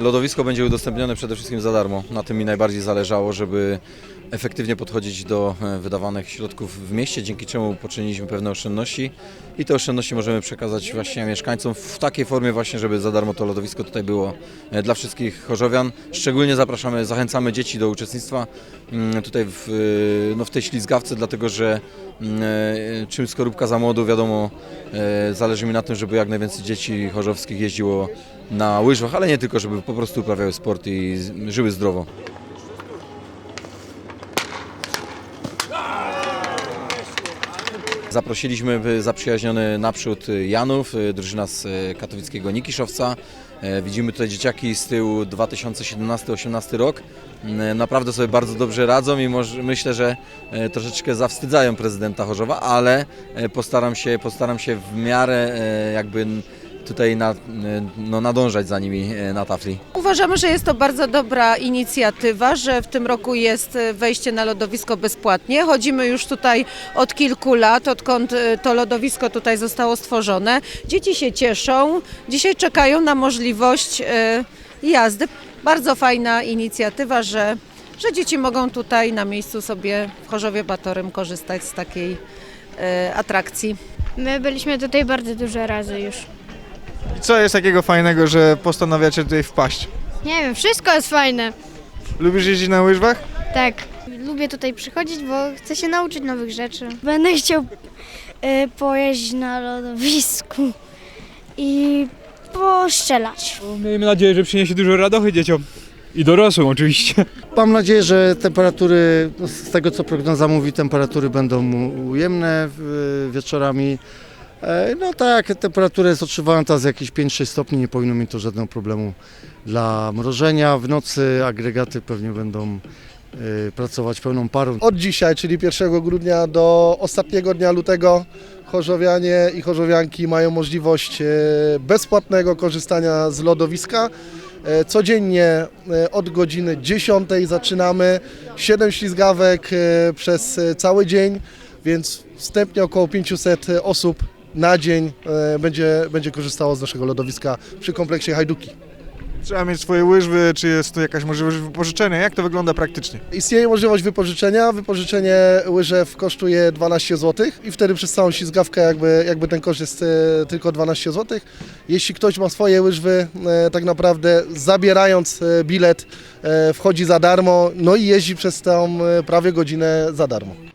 Lodowisko będzie udostępnione przede wszystkim za darmo. Na tym mi najbardziej zależało, żeby efektywnie podchodzić do e, wydawanych środków w mieście, dzięki czemu poczyniliśmy pewne oszczędności i te oszczędności możemy przekazać właśnie mieszkańcom w takiej formie właśnie, żeby za darmo to lodowisko tutaj było e, dla wszystkich chorzowian. Szczególnie zapraszamy, zachęcamy dzieci do uczestnictwa mm, tutaj w, e, no w tej ślizgawce, dlatego że mm, czym skorupka za młodu, wiadomo, zależy mi na tym, żeby jak najwięcej dzieci chorzowskich jeździło na łyżwach, ale nie tylko, żeby po prostu uprawiały sport i żyły zdrowo. Zaprosiliśmy y, zaprzyjaźniony naprzód y, Janów, y, drużyna z y, katowickiego Nikiszowca. E, Widzimy tutaj dzieciaki z tyłu 2017-18 rok. Naprawdę sobie bardzo dobrze radzą i myślę, że troszeczkę zawstydzają prezydenta Chorzowa, ale postaram się, postaram się w miarę jakby tutaj na, no, nadążać za nimi e, na tafli. Uważamy, że jest to bardzo dobra inicjatywa, że w tym roku jest e, wejście na lodowisko bezpłatnie. Chodzimy już tutaj od kilku lat, odkąd e, to lodowisko tutaj zostało stworzone. Dzieci się cieszą, dzisiaj czekają na możliwość jazdy. Bardzo fajna inicjatywa, że, że dzieci mogą tutaj na miejscu sobie w Chorzowie Batorym korzystać z takiej atrakcji. My byliśmy tutaj bardzo dużo razy już. I co jest takiego fajnego, że postanawiacie tutaj wpaść? Nie wiem, wszystko jest fajne. Lubisz jeździć na łyżwach? Tak. Lubię tutaj przychodzić, bo chcę się nauczyć nowych rzeczy. Będę chciał y, pojeździć na lodowisku i poszczelać. Miejmy nadzieję, że przyniesie dużo radochy dzieciom. I dorosłym oczywiście. Mam nadzieję, że temperatury, no, z tego co prognoza mówi, temperatury będą ujemne wieczorami. E, No tak, temperatura jest odczuwalna z jakieś 5-6 stopni, nie powinno mieć to żadnego problemu dla mrożenia. W nocy agregaty pewnie będą e, pracować pełną parą. Od dzisiaj, czyli 1 grudnia do ostatniego dnia lutego chorzowianie i chorzowianki mają możliwość e, bezpłatnego korzystania z lodowiska. Codziennie od godziny 10 zaczynamy 7 ślizgawek przez cały dzień, więc wstępnie około 500 osób na dzień e, będzie, będzie korzystało z naszego lodowiska przy kompleksie Hajduki. Trzeba mieć swoje łyżwy, czy jest tu jakaś możliwość wypożyczenia? Jak to wygląda praktycznie? Istnieje możliwość wypożyczenia. Wypożyczenie łyżew kosztuje 12 zł i wtedy przez całą ślizgawkę jakby, jakby ten koszt jest e, tylko 12 zł. Jeśli ktoś ma swoje łyżwy, e, tak naprawdę zabierając bilet wchodzi za darmo, no i jeździ przez tą prawie godzinę za darmo.